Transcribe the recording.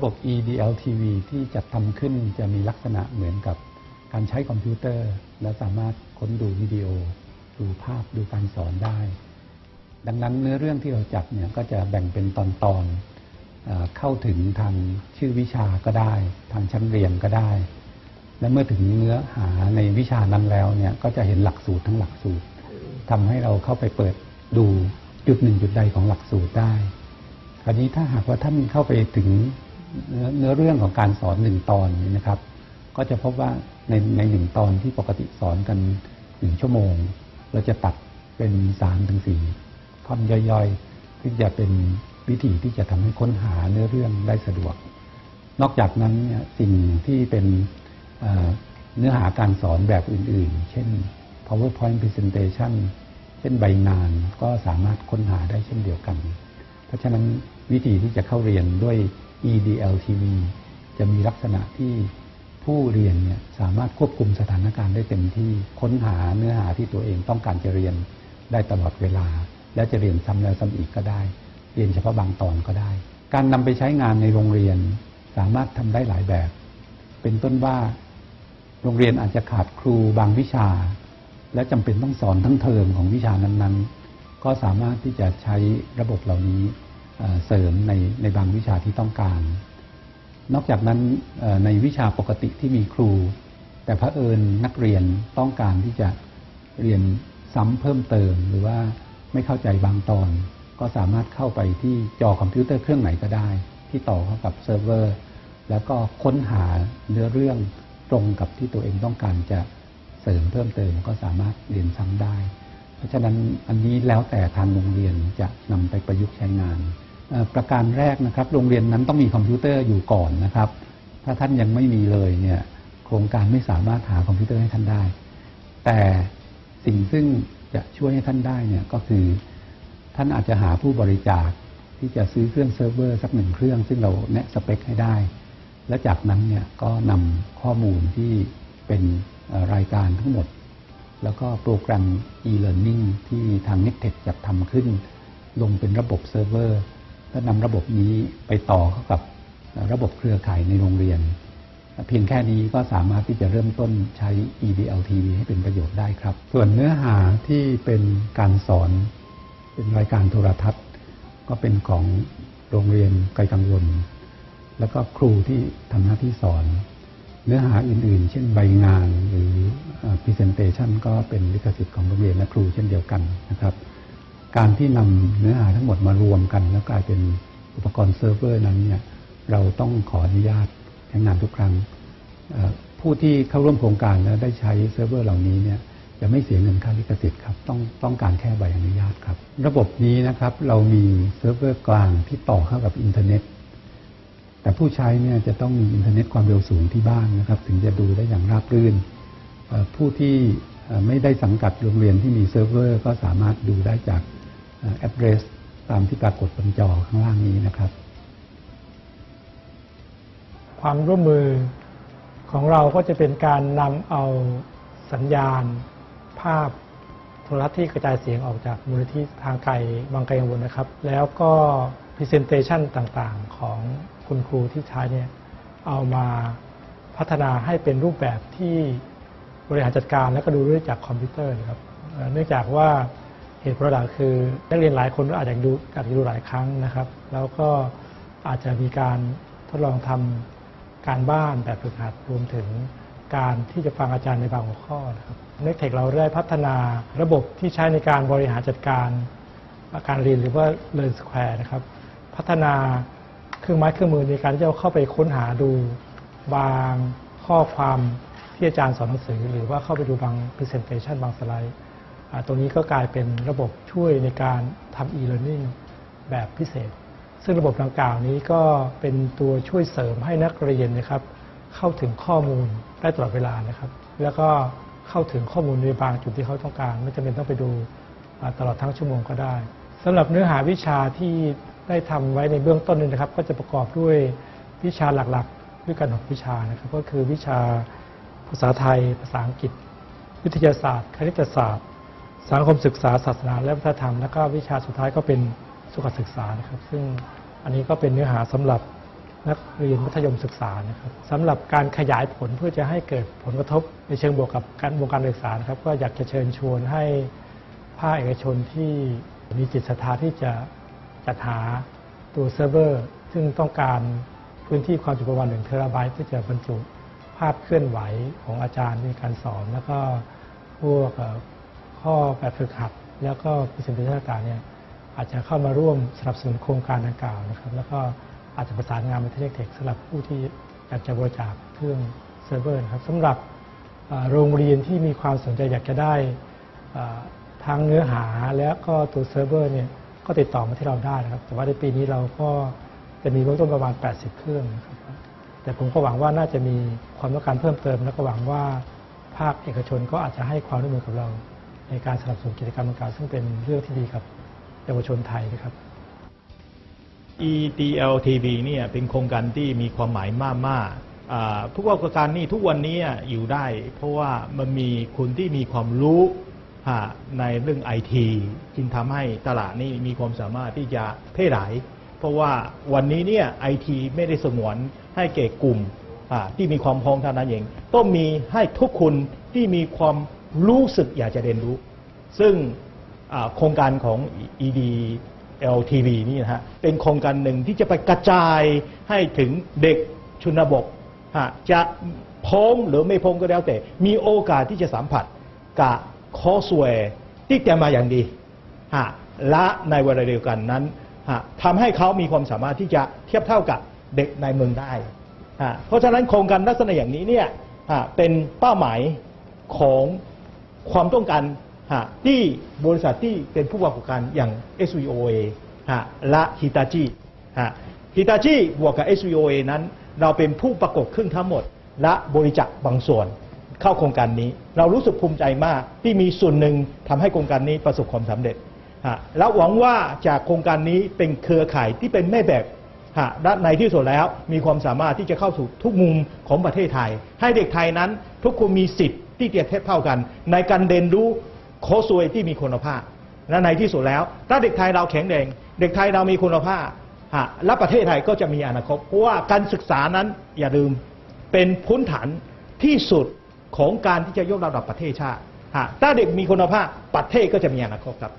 ระบบ EDLTV ที่จัดทำขึ้นจะมีลักษณะเหมือนกับการใช้คอมพิวเตอร์ และสามารถค้นดูวิดีโอ ดูภาพดูการสอนได้ ดังนั้นเนื้อเรื่องที่เราจัดเนี่ยก็จะแบ่งเป็นตอนๆเอ่อเข้าถึงทางชื่อวิชาก็ได้ ทางชั้นเรียนก็ได้ และเมื่อถึงเนื้อหาในวิชานั้นแล้วเนี่ยก็จะเห็นหลักสูตรทั้งหลักสูตรทำให้เราเข้าไปเปิดดูจุดหนึ่งจุดใดของหลักสูตรได้คราวนี้ถ้าหากว่าท่านเข้าไปถึง เนื้อเนื้อเรื่องของการสอนหนึ่งตอนนี้นะครับ ก็จะพบว่าในในหนึ่งตอนที่ปกติสอนกันหนึ่งชั่วโมง เราจะตัดเป็นสามถึงสี่ท่อนย่อยๆซึ่จะเป็นวิธีที่จะทำให้ค้นหาเนื้อเรื่องได้สะดวก นอกจากนั้นสิ่งที่เป็นเอ่อเนื้อหาการสอนแบบอื่นๆ เช่น PowerPoint Presentation เช่นใบงานก็สามารถค้นหาได้เช่นเดียวกัน เพราะฉะนั้นวิธีที่จะเข้าเรียนด้วย EDLTV จะมีลักษณะที่ผู้เรียนเนี่ยสามารถควบคุมสถานการณ์ได้เต็มที่ค้นหาเนื้อหาที่ตัวเองต้องการจะเรียนได้ตลอดเวลา และจะเรียนซ้ำแล้วซ้ำอีกก็ได้ เรียนเฉพาะบางตอนก็ได้ การนำไปใช้งานในโรงเรียนสามารถทำได้หลายแบบ เป็นต้นว่า โรงเรียนอาจจะขาดครูบางวิชา และจำเป็นต้องสอนทั้งเทอมของวิชานั้นๆ ก็สามารถที่จะใช้ระบบเหล่านี้ เสริมในในบางวิชาที่ต้องการ นอกจากนั้นในวิชาปกติที่มีครู แต่พระเอิญนักเรียนต้องการที่จะเรียนซ้ำเพิ่มเติม หรือว่าไม่เข้าใจบางตอน ก็สามารถเข้าไปที่จอคอมพิวเตอร์เครื่องไหนก็ได้ ที่ต่อเข้ากับเซิร์ฟเวอร์ แล้วก็ค้นหาเนื้อเรื่องตรงกับที่ตัวเองต้องการจะเสริมเพิ่มเติมก็สามารถเรียนซ้ำได้ เพราะฉะนั้นอันนี้แล้วแต่ทางโรงเรียนจะนำไปประยุกต์ใช้งาน ประการแรกนะครับ โรงเรียนนั้นต้องมีคอมพิวเตอร์อยู่ก่อนนะครับ ถ้าท่านยังไม่มีเลยเนี่ยโครงการไม่สามารถหาคอมพิวเตอร์ให้ท่านได้ แต่สิ่งซึ่งจะช่วยให้ท่านได้เนี่ยก็คือ ท่านอาจจะหาผู้บริจาคที่จะซื้อเครื่องเซิร์ฟเวอร์สักหนึ่งเครื่อง ซึ่งเราแนะสเปคให้ได้ และจากนั้นเนี่ยก็นำข้อมูลที่เป็นรายการทั้งหมด แล้วก็โปรแกรม e-learning ที่ทาง n e c t e c h จัดทำขึ้น ลงเป็นระบบเซิร์ฟเวอร์ แล้วนำระบบนี้ไปต่อเข้ากับระบบเครือข่ายในโรงเรียน เพียงแค่นี้ก็สามารถที่จะเริ่มต้นใช้ EDLTV ให้เป็นประโยชน์ได้ครับ ส่วนเนื้อหาที่เป็นการสอน เป็นรายการโทรทัศน์ ก็เป็นของโรงเรียนไกลกังวล แล้วก็ครูที่ทำหน้าที่สอน เนื้อหาอื่นๆ เช่นใบงานหรือเอ่อ presentation ก็เป็นลิขสิทธิ์ของโรงเรียนและครูเช่นเดียวกันนะครับ การที่นำเนื้อหาทั้งหมดมารวมกัน แล้วกลายเป็นอุปกรณ์เซิร์ฟเวอร์นั้นเนี่ยเราต้องขออนุญาตใช้งานทุกครั้งผู้ที่เข้าร่วมโครงการแล้วได้ใช้เซิร์ฟเวอร์เหล่านี้เนี่ยจะไม่เสียเงินค่าลิขสิทธิ์ครับต้องต้องการแค่ใบอนุญาตครับ ระบบนี้นะครับเรามีเซิร์ฟเวอร์กลางที่ต่อเข้ากับอินเทอร์เน็ต แต่ผู้ใช้เนี่ยจะต้องมีอินเทอร์เน็ตความเร็วสูงที่บ้านนะครับ ถึงจะดูได้อย่างราบรื่น ผู้ที่ไม่ได้สังกัดโรงเรียนที่มีเซิร์ฟเวอร์ก็สามารถดูได้จาก address ตามที่ปรากฏบนจอข้างล่างนี้นะครับ ความร่วมมือของเราก็จะเป็นการนำเอาสัญญาณ ภาพโทรทัศน์ที่กระจายเสียงออกจากมูลนิธิทางไกลบางไกลกังวลนะครับ แล้วก็ Presentation ต่างๆ ของคุณครูที่ใช้เนี่ยเอามาพัฒนาให้เป็นรูปแบบที่บริหารจัดการและก็ดูด้วยจากคอมพิวเตอร์นะครับ เนื่องจากว่า เหตุผลหลักคือนักเรียนหลายคนก็อาจจะดูอยากดูหลายครั้งนะครับ แล้วก็อาจจะมีการทดลองทำการบ้านแบบฝึกหัดรวมถึงการที่จะฟังอาจารย์ในบางหัวข้อนะครับเน็กเทคเราได้พัฒนาระบบที่ใช้ในการบริหารจัดการการเรียนหรือว่า Learn Square นะครับพัฒนาเครื่องไม้เครื่องมือในการที่จะเข้าไปค้นหาดูบางข้อความที่อาจารย์สอนหนังสือ หรือว่าเข้าไปดูบาง Presentation บางสไลด์ ตรงนี้ก็กลายเป็นระบบช่วยในการทำ e-learning แบบพิเศษ ซึ่งระบบดังกล่าวนี้ก็เป็นตัวช่วยเสริมให้นักเรียนนะครับ เข้าถึงข้อมูลได้ตลอดเวลานะครับ แล้วก็เข้าถึงข้อมูลในบางจุดที่เขาต้องการ ไม่จำเป็นต้องไปดูตลอดทั้งชั่วโมงก็ได้สำหรับเนื้อหาวิชาที่ได้ทำไว้ในเบื้องต้นนี้นะครับ ก็จะประกอบด้วยวิชาหลักๆ ด้วยกันหกวิชานะครับ ก็คือวิชาภาษาไทย ภาษาอังกฤษ วิทยาศาสตร์ คณิตศาสตร์ สังคมศึกษาศาสนาและวัฒนธรรม แล้วก็วิชาสุดท้ายก็เป็นสุขศึกษานะครับ ซึ่งอันนี้ก็เป็นเนื้อหาสำหรับนักเรียนมัธยมศึกษานะครับสำหรับการขยายผลเพื่อจะให้เกิดผลกระทบในเชิงบวกกับการวงการศึกษานะครับ ก็อยากจะเชิญชวนให้ภาคเอกชนที่มีจิตศรัทธาที่จะจัดหาตัวเซิร์ฟเวอร์ ซึ่งต้องการพื้นที่ความจุประมาณหนึ่งเทราไบต์เพื่อจะบรรจุภาพเคลื่อนไหวของอาจารย์ในการสอน แล้วก็พวกเอ่อ ข้อแบบฝึกหัด แล้วก็พิเศษต่างๆเนี่ยอาจจะเข้ามาร่วมสนับสนุนโครงการดังกล่าวนะครับแล้วก็อาจจะประสานงานมาที่เทคสำหรับผู้ที่อยากจะบริจาคเครื่องเซิร์ฟเวอร์นะครับสำหรับโรงเรียนที่มีความสนใจอยากจะได้ทั้งเนื้อหาและก็ตัวเซิร์ฟเวอร์เนี่ยก็ติดต่อมาที่เราได้นะครับ แต่ว่าในปีนี้เราก็จะมีเบื้องต้นประมาณ 80 เครื่องนะครับแต่ผมก็หวังว่าน่าจะมีความต้องการเพิ่มเติม แล้วก็หวังว่าภาคเอกชนก็อาจจะให้ความร่วมมือกับเรา ในการสนับสนุนกิจกรรมดังกล่าวซึ่งเป็นเรื่องที่ดีกับเยาวชนไทยนะครับ EDLTV เนี่ยเป็นโครงการที่มีความหมายมากมากๆาผู้ประกอบการนี่ทุกวันนี้อยู่ได้ เพราะว่ามันมีคนที่มีความรู้ในเรื่องไอทีจึงทำให้ตลาดนี่มีความสามารถที่จะเพ่หลาย เพราะว่าวันนี้เนี่ยไอทีไม่ได้สงวนให้แก่กลุ่มที่มีความพร้อมเท่านั้นเองต้องมีให้ทุกคนที่มีความ รู้สึกอยากจะเรียนรู้ ซึ่งโครงการของ ED LTV นี่นะฮะเป็นโครงการหนึ่งที่จะไปกระจายให้ถึงเด็กชนบทฮะจะพร้อมหรือไม่พร้อมก็แล้วแต่ มีโอกาสที่จะสัมผัสกับคอสเวร์ที่เตรียมมาอย่างดีฮะและในเวลาเดียวกันนั้นฮะทำให้เขามีความสามารถที่จะเทียบเท่ากับเด็กในเมืองได้ฮะเพราะฉะนั้นโครงการลักษณะอย่างนี้เนี่ยฮะเป็นเป้าหมายของ ความต้องการฮะที่บริษัทที่เป็นผู้ประกอบการอย่าง SVOA ฮะและฮิตาจิฮะฮิตาจิบวกกับ SVOA นั้น เราเป็นผู้ประกอบครึ่งทั้งหมด และบริจาคบางส่วนเข้าโครงการนี้ เรารู้สึกภูมิใจมากที่มีส่วนหนึ่งทำให้โครงการนี้ประสบความสำเร็จฮะและหวังว่าจากโครงการนี้เป็นเครือข่ายที่เป็นแม่แบบฮะและในที่สุดแล้วมีความสามารถที่จะเข้าสู่ทุกมุมของประเทศไทย ให้เด็กไทยนั้นทุกคนมีสิทธิ์ ที่เทียบเท่ากัน ในการเรียนรู้โคชสวยที่มีคุณภาพและในที่สุดแล้ว ถ้าเด็กไทยเราแข็งแรงเด็กไทยเรามีคุณภาพและประเทศไทยก็จะมีอนาคตเพราะว่าการศึกษานั้นอย่าลืมเป็นพื้นฐานที่สุดของการที่จะยกระดับประเทศชาติถ้าเด็กมีคุณภาพประเทศก็จะมีอนาคตครับ